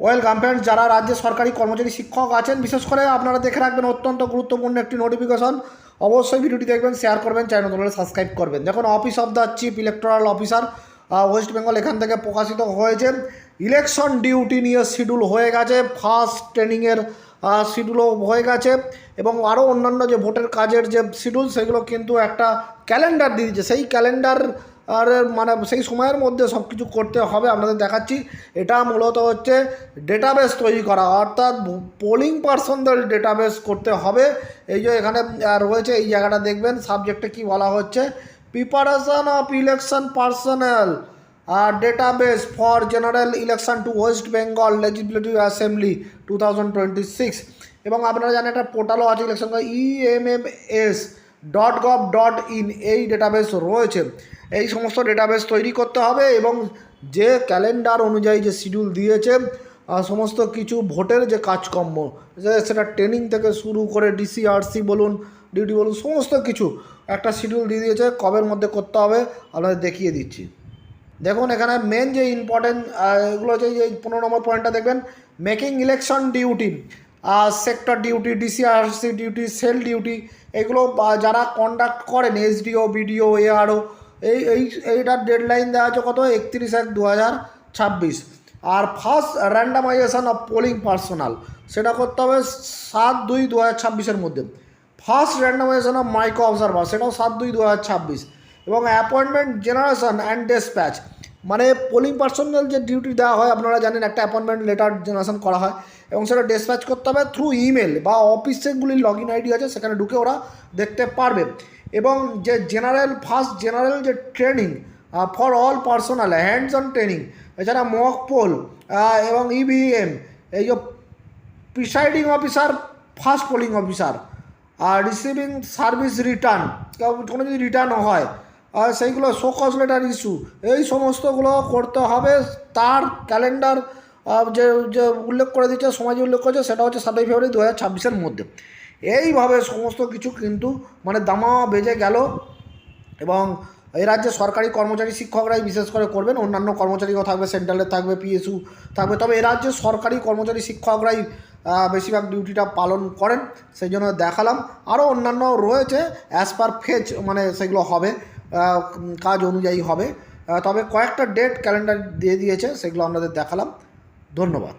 Welcome friends যারা রাজ্যে সরকারি কর্মচারী শিক্ষক আছেন, বিশেষ করে আপনারা দেখে রাখবেন অত্যন্ত গুরুত্বপূর্ণ একটি নোটিফিকেশন অবশ্যই ভিডিওটি দেখবেন শেয়ার করবেন চ্যানেল তোমরা সাবস্ক্রাইব করবেন। দেখুন office of the chief electoral officer West Bengal এখান থেকে প্রকাশিত হয়েছে। ইলেকশন ডিউটি নিয়ে শিডিউল হয়ে গেছে ফার্স্ট ট্রেনিংয়ের শিডিউলও হয়ে গেছে। এবং আরও অন্যান্য যে ভোটের কাজের যে শিডিউল সেগুলো কিন্তু একটা ক্যালেন্ডার দিয়ে সেই ক্যালেন্ডার আর মানে সেই সময়ের মধ্যে সব কিছু করতে হবে, আপনাদের দেখাচ্ছি। এটা মূলত হচ্ছে ডেটাবেস তৈরি করা, অর্থাৎ পোলিং পার্সনদের ডেটাবেস করতে হবে। এই যে এখানে রয়েছে এই জায়গাটা দেখবেন সাবজেক্টে কি বলা হচ্ছে? Preparation of election personal R database for general election to West Bengal legislative assembly two thousand twenty six এবং আপনারা জানেন একটা পোর্টালও আছে election E M M S dot gov dot in এই ডেটাবেস রয়েছে। এই সমস্ত ডেটাবেস তৈরি করতে হবে এবং যে ক্যালেন্ডার অনুযায়ী যে শিডিউল দিয়েছে সমস্ত কিছু ভোটের যে কাজকর্ম সেটা ট্রেনিং থেকে শুরু করে ডিসি ডিসিআরসি বলুন ডিউটি বলুন, সমস্ত কিছু একটা শিডিউল দিয়ে দিয়েছে, কবের মধ্যে করতে হবে, আপনাদের দেখিয়ে দিচ্ছি। দেখুন, এখানে মেন যে ইম্পর্টেন্ট এগুলো হচ্ছে যে পনেরো নম্বর পয়েন্টটা দেখবেন making election duty sector duty DCRC duty cell duty এগুলো যারা কন্ডাক্ট করেন এসডিও বিডিও এআরও এই এই, এইটার ডেডলাইন দেওয়া আছে কত? একত্রিশ এক দু হাজার ছাব্বিশ। আর first randomization of polling personnel সেটা করতে হবে সাত দুই দু হাজার ছাব্বিশের মধ্যে। First randomization of micro observer সেটাও সাত দুই দু হাজার ছাব্বিশ। এবং অ্যাপয়েন্টমেন্ট জেনারেশান অ্যান্ড ডেসপ্যাচ মানে পোলিং পার্সোনাল যে ডিউটি দেওয়া হয়, আপনারা জানেন একটা অ্যাপয়েন্টমেন্ট লেটার জেনারেশন করা হয় এবং সেটা ডিসপ্যাচ করতে হবে থ্রু ইমেল বা অফিসেগুলির লগ ইন আইডি আছে, সেখানে ঢুকে ওরা দেখতে পারবে। এবং যে জেনারেল ফার্স্ট জেনারেল যে training for all personnel hands on training এছাড়া মক পোল এবং ইভিএম এই যে presiding officer first polling officer আর রিসিভিং সার্ভিস রিটার্ন কোনো যদি রিটার্ন হয় আর সেইগুলো শোকজ লেটার ইস্যু এই সমস্তগুলো করতে হবে। তার ক্যালেন্ডার যে যে উল্লেখ করে দিচ্ছে সময় যে উল্লেখ করেছে, সেটা হচ্ছে সাতই ফেব্রুয়ারি দু হাজার ছাব্বিশের মধ্যে। এইভাবে সমস্ত কিছু কিন্তু মানে দামা বেজে গেল এবং এই রাজ্যে সরকারি কর্মচারী শিক্ষকরাই বিশেষ করে করবেন। অন্যান্য কর্মচারীও থাকবে সেন্ট্রালে থাকবে পিএসইউ থাকবে। তবে এ রাজ্যে সরকারি কর্মচারী শিক্ষকরাই বেশিরভাগ ডিউটিটা পালন করেন। সেই জন্য দেখালাম। আরও অন্যান্য রয়েছে অ্যাজ পার ফেজ মানে সেগুলো হবে। কাজ অনুযায়ী হবে। তবে কয়েকটা ডেট ক্যালেন্ডার দিয়ে দিয়েছে সেগুলো আপনাদের দেখালাম। ধন্যবাদ।